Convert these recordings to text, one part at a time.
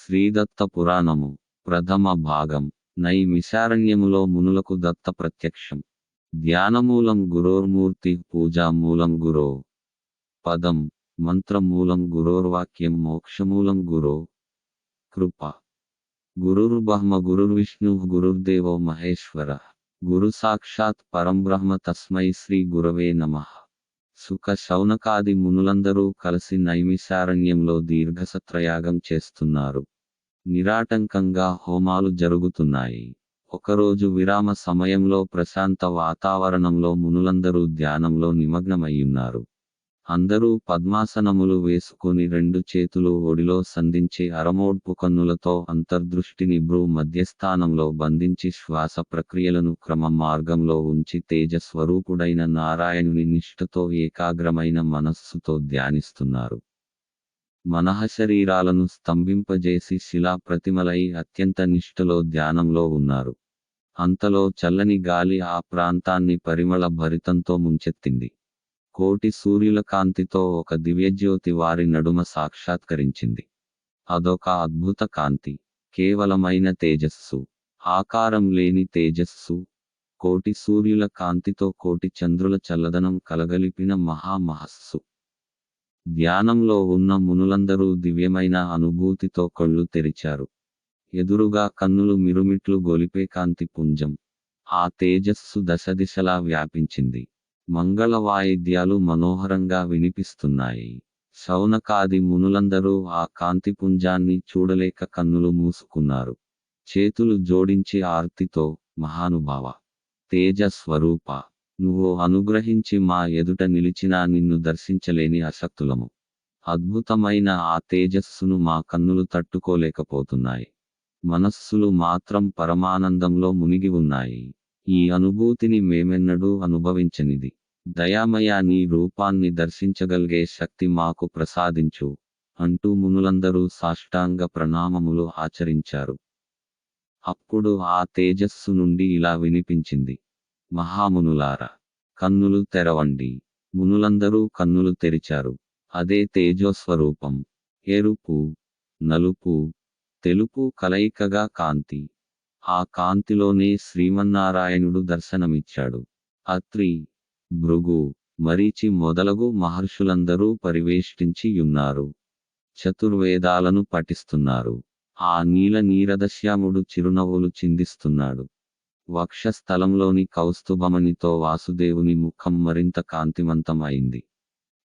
శ్రీదత్త పురాణము ప్రథమ భాగం నైమిషారణ్యములో మునులకు దత్త ప్రత్యక్షం. ధ్యానమూలం గురోర్మూర్తి పూజామూలం గురో. పదం మంత్రమూలం గురోర్వాక్యం మోక్షమూలం గురో. కృప గురుర్బ్రహ్మ గురుర్విష్ణు గురుర్దేవో మహేశ్వర. గురు సాక్షాత్ పరంబ్రహ్మ తస్మై శ్రీ గురవే నమః. సుఖ శౌనకాది మునులందరూ కలిసి నైమిషారణ్యంలో దీర్ఘసత్రయాగం చేస్తున్నారు. నిరాటంకంగా హోమాలు జరుగుతున్నాయి. ఒకరోజు విరామ సమయంలో ప్రశాంత వాతావరణంలో మునులందరూ ధ్యానంలో నిమగ్నమయ్యున్నారు. అందరూ పద్మాసనములు వేసుకుని రెండు చేతులు ఒడిలో సంధించి అరమోడ్పు కన్నులతో అంతర్దృష్టిని భ్రూ మధ్యస్థానంలో బంధించి శ్వాస ప్రక్రియలను క్రమ మార్గంలో ఉంచి తేజస్వరూపుడైన నారాయణుని నిష్ఠతో ఏకాగ్రమైన మనస్సుతో ధ్యానిస్తున్నారు. మనః శరీరాలను స్తంభింపజేసి శిలా ప్రతిమలై అత్యంత నిష్ఠలో ధ్యానంలో ఉన్నారు. అంతలో చల్లని గాలి ఆ ప్రాంతాన్ని పరిమళ భరితంతో ముంచెత్తింది. కోటి సూర్యుల కాంతితో ఒక దివ్యజ్యోతి వారి నడుమ సాక్షాత్కరించింది. అదొక అద్భుత కాంతి. కేవలమైన తేజస్సు. ఆకారం లేని తేజస్సు. కోటి సూర్యుల కాంతితో కోటి చంద్రుల చల్లదనం కలగలిపిన మహామహస్సు ధ్యానంలో ఉన్న మునులందరూ దివ్యమైన అనుభూతితో కళ్ళు తెరిచారు. ఎదురుగా కన్నులు మిరుమిట్లు గొలిపే కాంతి పుంజం. ఆ తేజస్సు దశదిశలా వ్యాపించింది. మంగళ వాయిద్యాలు మనోహరంగా వినిపిస్తున్నాయి. శౌనకాది మునులందరూ ఆ కాంతి పుంజాన్ని చూడలేక కన్నులు మూసుకున్నారు. చేతులు జోడించి ఆర్తితో మహానుభావ తేజ స్వరూప నువ్వు అనుగ్రహించి మా ఎదుట నిలిచినా నిన్ను దర్శించలేని అశక్తులము. అద్భుతమైన ఆ తేజస్సును మా కన్నులు తట్టుకోలేకపోతున్నాయి. మనస్సులు మాత్రం పరమానందంలో మునిగి ఉన్నాయి. ఈ అనుభూతిని మేమెన్నడూ అనుభవించనిది. దయామయ నీ రూపాన్ని దర్శించగలిగే శక్తి మాకు ప్రసాదించు అంటూ మునులందరూ సాష్టాంగ ప్రణామములు ఆచరించారు. అప్పుడు ఆ తేజస్సు నుండి ఇలా వినిపించింది. మహామునులార కన్నులు తెరవండి. మునులందరూ కన్నులు తెరిచారు. అదే తేజోస్వరూపం. ఎరుపు నలుపు తెలుపు కలయికగా కాంతి. ఆ కాంతిలోనే శ్రీమన్నారాయణుడు దర్శనమిచ్చాడు. అత్రి భృగు మరీచి మొదలగు మహర్షులందరూ పరివేష్టించి ఉన్నారు. చతుర్వేదాలను పఠిస్తున్నారు. ఆ నీల నీరదశ్యాముడు చిరునవ్వులు చిందిస్తున్నాడు. వక్షస్థలంలోని కౌస్తుభమణితో వాసుదేవుని ముఖం మరింత కాంతిమంతం అయింది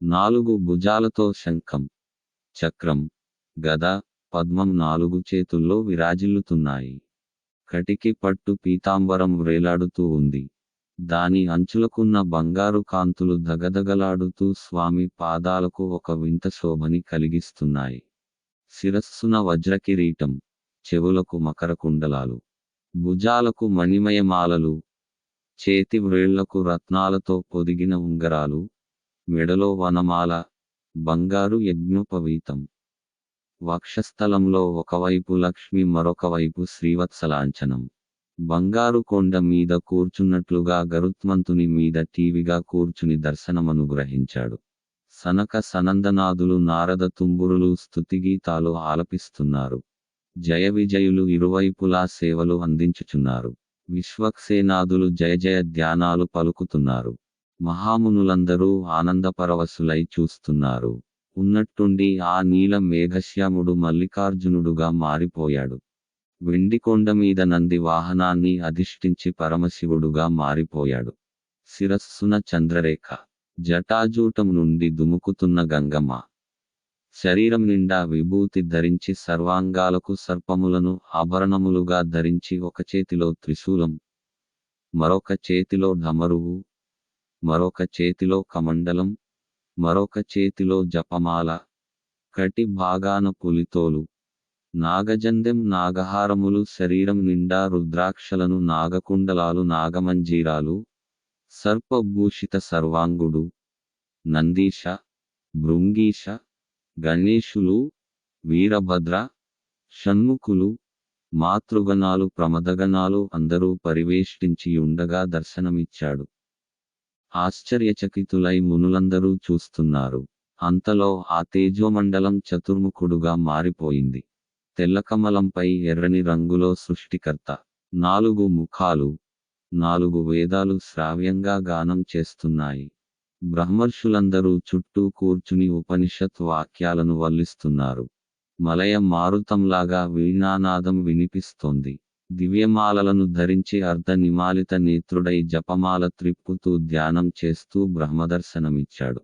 నాలుగు భుజాలతో శంఖం చక్రం గద పద్మం నాలుగు చేతుల్లో విరాజిల్లుతున్నాయి. కటికి పట్టు పీతాంబరం వ్రేలాడుతూ ఉంది. దాని అంచులకున్న బంగారు కాంతులు దగదగలాడుతూ స్వామి పాదాలకు ఒక వింత శోభని కలిగిస్తున్నాయి. శిరస్సున వజ్రకిరీటం చెవులకు మకర కుండలాలు భుజాలకు మణిమయమాలలు చేతి వ్రేళ్ళకు రత్నాలతో పొదిగిన ఉంగరాలు మెడలో వనమాల బంగారు యజ్ఞోపవీతం. వక్షస్థలంలో ఒకవైపు లక్ష్మి మరొక వైపు శ్రీవత్సలాంఛనం. బంగారు కొండ మీద కూర్చున్నట్లుగా గరుత్మంతుని మీద టీవిగా కూర్చుని దర్శనమనుగ్రహించాడు సనక సనందనాదులు నారద తుంబురులు స్థుతిగీతాలు ఆలపిస్తున్నారు. జయ విజయులు ఇరువైపులా సేవలు అందించుచున్నారు. విశ్వక్సేనాదులు జయ జయ ధ్యానాలు పలుకుతున్నారు. మహామునులందరూ ఆనందపరవశులై చూస్తున్నారు. ఉన్నట్టుండి ఆ నీల మేఘశ్యాముడు మల్లికార్జునుడుగా మారిపోయాడు. వెండికొండ మీద నంది వాహనాన్ని అధిష్ఠించి పరమశివుడుగా మారిపోయాడు. శిరస్సున చంద్రరేఖ జటాజూటం నుండి దుముకుతున్న గంగమ్మ. శరీరం నిండా విభూతి ధరించి సర్వాంగాలకు సర్పములను ఆభరణములుగా ధరించి ఒక చేతిలో త్రిశూలం మరొక చేతిలో ఢమరువు మరొక చేతిలో కమండలం మరొక చేతిలో జపమాల. కటి భాగాన పులితోలు. నాగజందెం నాగహారములు శరీరం నిండా రుద్రాక్షలను నాగకుండలాలు నాగమంజీరాలు. సర్పభూషిత సర్వాంగుడు. నందీశ. భృంగీశ. గణేశులు. వీరభద్ర. షణ్ముఖులు. మాతృగణాలు ప్రమదగణాలు అందరూ పరివేష్టించి ఉండగా దర్శనమిచ్చాడు. ఆశ్చర్యచకితులై మునులందరూ చూస్తున్నారు. అంతలో ఆ తేజోమండలం చతుర్ముఖుడుగా మారిపోయింది. తెల్లకమలంపై ఎర్రని రంగులో సృష్టికర్త. నాలుగు ముఖాలు నాలుగు వేదాలు శ్రావ్యంగా గానం చేస్తున్నాయి. బ్రహ్మర్షులందరూ చుట్టూ కూర్చుని ఉపనిషత్ వాక్యాలను వల్లిస్తున్నారు. మలయ మారుతంలాగా వీణానాదం వినిపిస్తోంది. దివ్యమాలలను ధరించి అర్ధ నిమాలిత నేత్రుడై జపమాల త్రిప్పుతూ ధ్యానం చేస్తూ బ్రహ్మదర్శనమిచ్చాడు.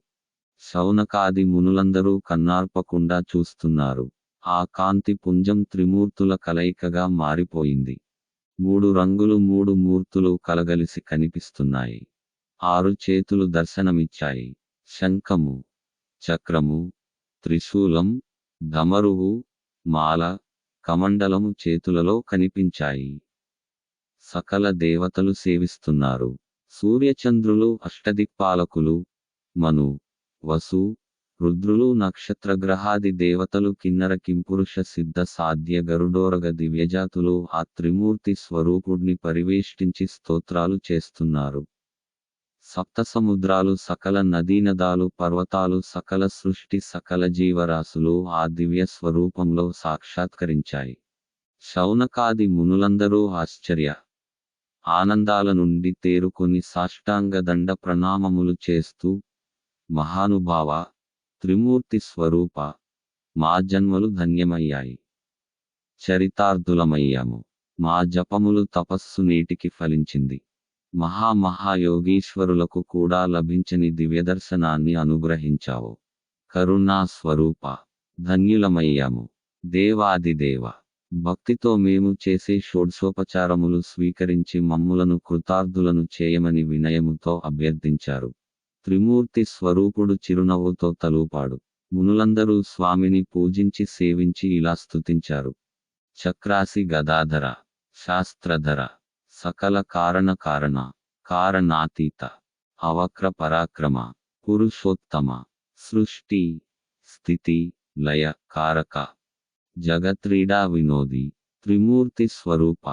శౌనకాది మునులందరూ కన్నార్పకుండా చూస్తున్నారు. ఆ కాంతి పుంజం త్రిమూర్తుల కలయికగా మారిపోయింది. మూడు రంగులు మూడు మూర్తులు కలగలిసి కనిపిస్తున్నాయి. ఆరు చేతులు దర్శనమిచ్చాయి. శంఖము చక్రము త్రిశూలం ధమరువు మాల కమండలము చేతులలో కనిపించాయి. సకల దేవతలు సేవిస్తున్నారు. సూర్యచంద్రులు అష్టదిక్పాలకులు మను వసు రుద్రులు నక్షత్రగ్రహాది దేవతలు కిన్నర కింపురుష సిద్ధ సాధ్య గరుడోరగ దివ్యజాతులు ఆ త్రిమూర్తి స్వరూపుడిని పరివేష్టించి స్తోత్రాలు చేస్తున్నారు. సప్త సముద్రాలు సకల నదీనదాలు పర్వతాలు సకల సృష్టి సకల జీవరాశులు ఆ దివ్య స్వరూపంలో సాక్షాత్కరించాయి. శౌనకాది మునులందరూ ఆశ్చర్య. ఆనందాల నుండి తేరుకొని సాష్టాంగ దండ ప్రణామములు చేస్తూ మహానుభావ త్రిమూర్తి స్వరూప మా జన్మలు ధన్యమయ్యాయి. చరితార్థులమయ్యాము. మా జపములు తపస్సు నీటికి ఫలించింది. మహామహాయోగీశ్వరులకు కూడా లభించని దివ్యదర్శనాన్ని అనుగ్రహించావు. కరుణా స్వరూప ధన్యులమయ్యాము. దేవాదిదేవ భక్తితో మేము చేసే షోడ్సోపచారములు స్వీకరించి మమ్ములను కృతార్థులను చేయమని వినయముతో అభ్యర్థించారు. త్రిమూర్తి స్వరూపుడు చిరునవ్వుతో తలూపాడు. మునులందరూ స్వామిని పూజించి సేవించి ఇలా స్తుతించారు. చక్రాసి గదాధర శాస్త్రధర సకల కారణ కారణ కారణాతీత అవక్ర పరాక్రమ పురుషోత్తమ సృష్టి స్థితి లయ కారక జగత్రీడా వినోది త్రిమూర్తి స్వరూప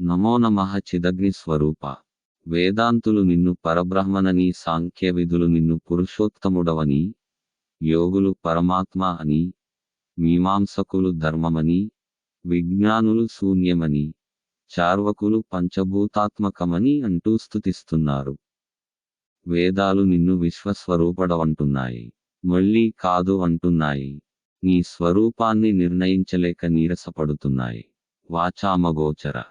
నమో నమః చిదగ్ని స్వరూప వేదాంతులు నిన్ను పరబ్రహ్మనని సాంఖ్య విధులు నిన్ను పురుషోత్తముడవని యోగులు పరమాత్మ అని మీమాంసకులు ధర్మమని విజ్ఞానులు శూన్యమని చార్వకులు పంచభూతాత్మకమని అంటూ స్తుతిస్తున్నారు. వేదాలు నిన్ను విశ్వస్వరూపడవంటున్నాయి. మళ్ళీ కాదు అంటున్నాయి. నీ స్వరూపాన్ని నిర్ణయించలేక నీరసపడుతున్నాయి. వాచామగోచర.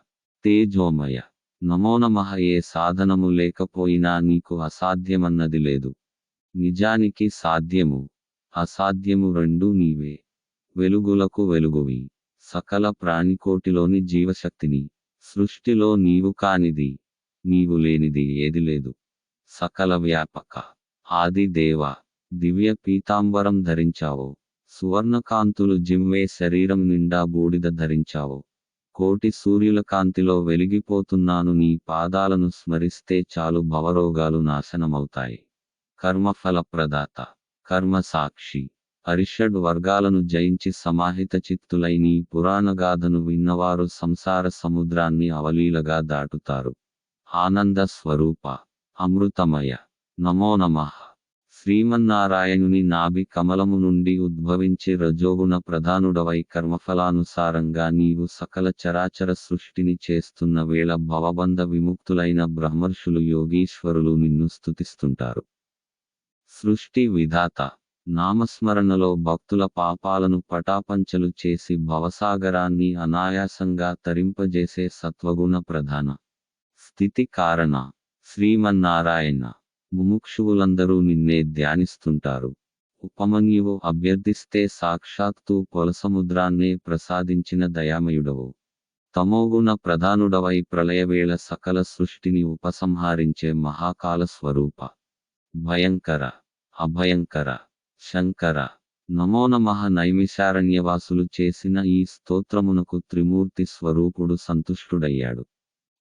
తేజోమయ. నమో నమః ఏ సాధనము లేకపోయినా నీకు అసాధ్యమన్నది లేదు. నిజానికి సాధ్యము. అసాధ్యము రెండూ నీవే. వెలుగులకు వెలుగువి. సకల ప్రాణికోటిలోని జీవశక్తిని. సృష్టిలో నీవు కానిది నీవు లేనిది ఏది లేదు. సకల వ్యాపక ఆది దేవ దివ్య పీతాంబరం ధరించావు. సువర్ణకాంతులు జిమ్వే శరీరం నిండా బూడిద ధరించావు. కోటి సూర్యుల కాంతిలో వెలిగిపోతున్నాను నీ పాదాలను స్మరిస్తే చాలు భవరోగాలు నాశనమవుతాయి. కర్మఫలప్రదాత కర్మ సాక్షి అరిషడ్ వర్గాలను జయించి సమాహిత చిత్తులైన నీ పురాణగాథను విన్నవారు సంసార సముద్రాన్ని అవలీలగా దాటుతారు. ఆనంద స్వరూప. అమృతమయ. నమో నమః. శ్రీమన్నారాయణుని నాభి కమలము నుండి ఉద్భవించి రజోగుణ ప్రధానుడవై కర్మఫలానుసారంగా నీవు సకల చరాచర సృష్టిని చేస్తున్న వేళ భవబంధ విముక్తులైన బ్రహ్మర్షులు యోగీశ్వరులు నిన్ను స్తుతిస్తుంటారు. సృష్టి విధాత. నామస్మరణలో భక్తుల పాపాలను పటాపంచలు చేసి భవసాగరాన్ని అనాయాసంగా తరింపజేసే సత్వగుణ ప్రధాన స్థితి కారణ. శ్రీమన్నారాయణ. ముముక్షువులందరూ నిన్నే ధ్యానిస్తుంటారు. ఉపమన్యువు అభ్యర్థిస్తే సాక్షాత్తు పొలసముద్రాన్నే ప్రసాదించిన దయామయుడవు. తమోగుణ ప్రధానుడవై ప్రళయవేళ సకల సృష్టిని ఉపసంహరించే మహాకాల స్వరూప. భయంకర. అభయంకర. శంకర. నమో నమః నైమిషారణ్యవాసులు చేసిన ఈ స్తోత్రమునకు త్రిమూర్తి స్వరూపుడు సంతుష్టుడయ్యాడు.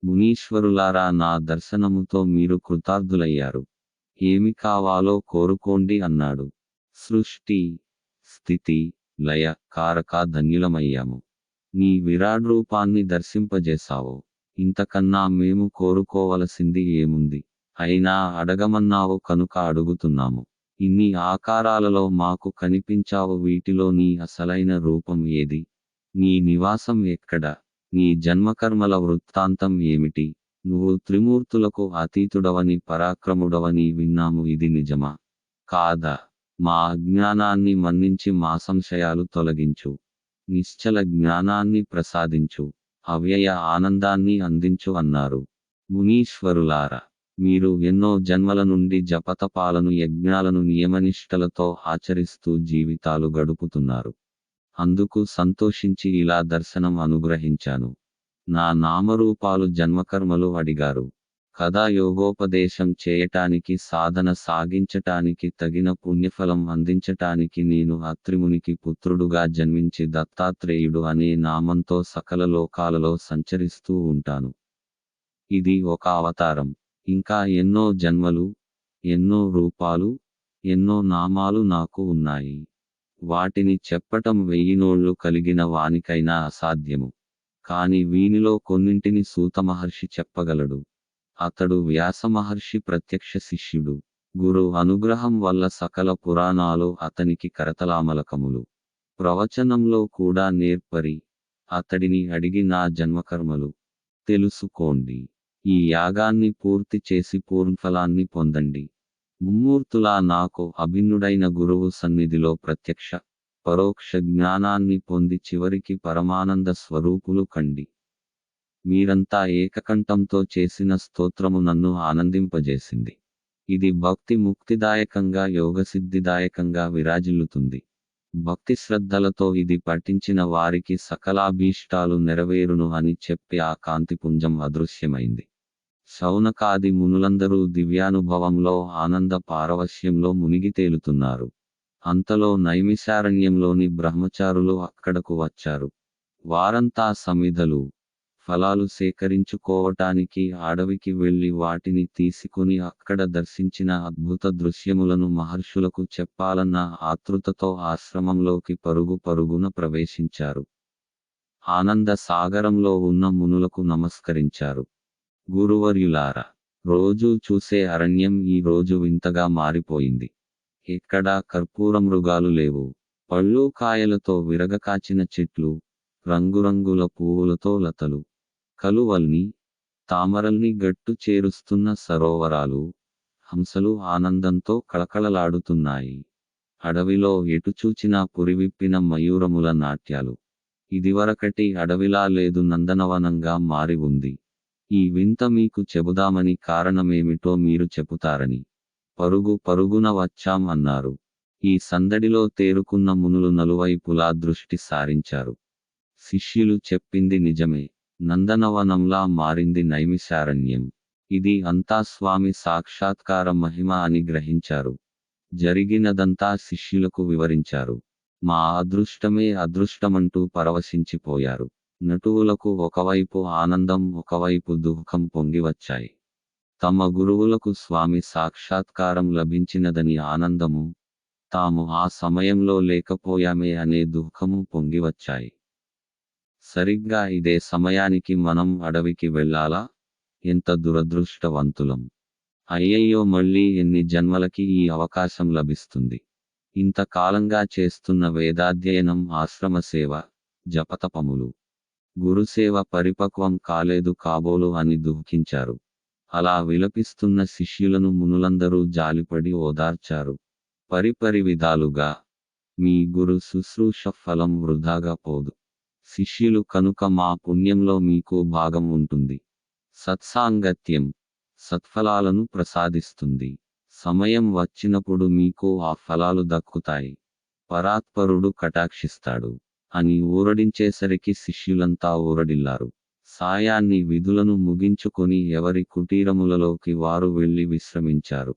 మునీశ్వరులారా నా దర్శనముతో మీరు కృతార్థులయ్యారు. ఏమి కావాలో కోరుకోండి అన్నాడు. సృష్టి స్థితి లయ కారక ధన్యులమయ్యాము. నీ విరాడ్ రూపాన్ని దర్శింపజేశావు. ఇంతకన్నా మేము కోరుకోవలసింది ఏముంది? అయినా అడగమన్నావు కనుక అడుగుతున్నాము. ఇన్ని ఆకారాలలో మాకు కనిపించావు వీటిలో నీ అసలైన రూపం ఏది? నీ నివాసం ఎక్కడ? నీ జన్మకర్మల వృత్తాంతం ఏమిటి? నువ్వు త్రిమూర్తులకు అతీతుడవని పరాక్రముడవని విన్నాము ఇది నిజమా? కాదా? మా అజ్ఞానాన్ని మన్నించి మా సంశయాలు తొలగించు. నిశ్చల జ్ఞానాన్ని ప్రసాదించు. అవ్యయ ఆనందాన్ని అందించు అన్నారు. మునీశ్వరులారా! మీరు ఎన్నో జన్మల నుండి జపతపాలను యజ్ఞాలను నియమనిష్టలతో ఆచరిస్తూ జీవితాలు గడుపుతున్నారు. అందుకు సంతోషించి ఇలా దర్శనం అనుగ్రహించాను. నా నామరూపాలు జన్మకర్మలు అడిగారు. కదా యోగోపదేశం చేయటానికి సాధన సాగించటానికి తగిన పుణ్యఫలం అందించటానికి నేను అత్రిమునికి పుత్రుడుగా జన్మించి దత్తాత్రేయుడు అనే నామంతో సకల లోకాలలో సంచరిస్తూ ఉంటాను. ఇది ఒక అవతారం. ఇంకా ఎన్నో జన్మలు ఎన్నో రూపాలు ఎన్నో నామాలు నాకు ఉన్నాయి. వాటిని చెప్పటం వెయ్యినోళ్ళు కలిగిన వానికైనా అసాధ్యము. కాని వీనిలో కొన్నింటిని సూతమహర్షి చెప్పగలడు. అతడు వ్యాస మహర్షి ప్రత్యక్ష శిష్యుడు. గురు అనుగ్రహం వల్ల సకల పురాణాలు అతనికి కరతలామలకములు. ప్రవచనంలో కూడా నేర్పరి. అతడిని అడిగి నా జన్మకర్మలు తెలుసుకోండి. ఈ యాగాన్ని పూర్తి చేసి పూర్ణఫలాన్ని పొందండి. ముమ్మూర్తులా నాకు అభిన్నుడైన గురువు సన్నిధిలో ప్రత్యక్ష పరోక్ష జ్ఞానాన్ని పొంది చివరికి పరమానంద స్వరూపులు కండి. మీరంతా ఏకకంఠంతో చేసిన స్తోత్రము నన్ను ఆనందింపజేసింది. ఇది భక్తి ముక్తిదాయకంగా యోగసిద్ధిదాయకంగా విరాజిల్లుతుంది. భక్తి శ్రద్ధలతో ఇది పఠించిన వారికి సకలాభీష్టాలు నెరవేరును అని చెప్పి ఆ కాంతిపుంజం అదృశ్యమైంది. శౌనకాది మునులందరూ దివ్యానుభవంలో ఆనంద పారవశ్యంలో మునిగి తేలుతున్నారు. అంతలో నైమిశారణ్యంలోని బ్రహ్మచారులు అక్కడకు వచ్చారు. వారంతా సమిధలు. ఫలాలు సేకరించుకోవటానికి అడవికి వెళ్ళి వాటిని తీసుకుని అక్కడ దర్శించిన అద్భుత దృశ్యములను మహర్షులకు చెప్పాలన్న ఆతృతతో ఆశ్రమంలోకి పరుగు పరుగున ప్రవేశించారు. ఆనంద సాగరంలో ఉన్న మునులకు నమస్కరించారు. గురువర్యులారా రోజూ చూసే అరణ్యం ఈ రోజు వింతగా మారిపోయింది. ఎక్కడా కర్పూర మృగాలు లేవు. పళ్ళు కాయలతో విరగకాచిన చెట్లు రంగురంగుల పువ్వులతో లతలు. కలువల్ని తామరల్ని గట్టు చేరుస్తున్న సరోవరాలు హంసలు ఆనందంతో కళకళలాడుతున్నాయి. అడవిలో ఎటుచూచినా పురివిప్పిన మయూరముల నాట్యాలు. ఇదివరకటి అడవిలా లేదు నందనవనంగా మారి ఉంది. ఈ వింత మీకు చెబుదామని కారణమేమిటో మీరు చెబుతారని. పరుగు పరుగున వచ్చాం అన్నారు. ఈ సందడిలో తేరుకున్న మునులు నలువైపులా దృష్టి సారించారు. శిష్యులు చెప్పింది నిజమే. నందనవనంలా మారింది నైమిశారణ్యం. ఇది అంతా స్వామి సాక్షాత్కార మహిమ అని గ్రహించారు. జరిగినదంతా శిష్యులకు వివరించారు. మా అదృష్టమే అదృష్టమంటూ పరవశించిపోయారు. నటువులకు ఒకవైపు ఆనందం ఒకవైపు దుఃఖం పొంగి వచ్చాయి. తమ గురువులకు స్వామి సాక్షాత్కారం లభించినదని ఆనందము తాము ఆ సమయంలో లేకపోయామే అనే దుఃఖము పొంగివచ్చాయి సరిగ్గా ఇదే సమయానికి మనం అడవికి వెళ్ళాలా? ఎంత దురదృష్టవంతులం. అయ్యయ్యో మళ్ళీ ఎన్ని జన్మలకి ఈ అవకాశం లభిస్తుంది. ఇంతకాలంగా చేస్తున్న వేదాధ్యయనం ఆశ్రమ సేవ జపతపములు గురుసేవ పరిపక్వం కాలేదు కాబోలు అని దుఃఖించారు. అలా విలపిస్తున్న శిష్యులను మునులందరూ జాలిపడి ఓదార్చారు. పరిపరి విధాలుగా మీ గురు శుశ్రూష ఫలం వృధాగా పోదు. శిష్యులు కనుక మా పుణ్యంలో మీకు భాగం ఉంటుంది. సత్సాంగత్యం సత్ఫలాలను ప్రసాదిస్తుంది. సమయం వచ్చినప్పుడు మీకు ఆ ఫలాలు దక్కుతాయి. పరాత్పరుడు కటాక్షిస్తాడు. అని ఊరడించేసరికి శిష్యులంతా ఊరడిల్లారు. సాయాన్ని విధులను ముగించుకొని ఎవరి కుటీరములలోకి వారు వెళ్ళి విశ్రమించారు.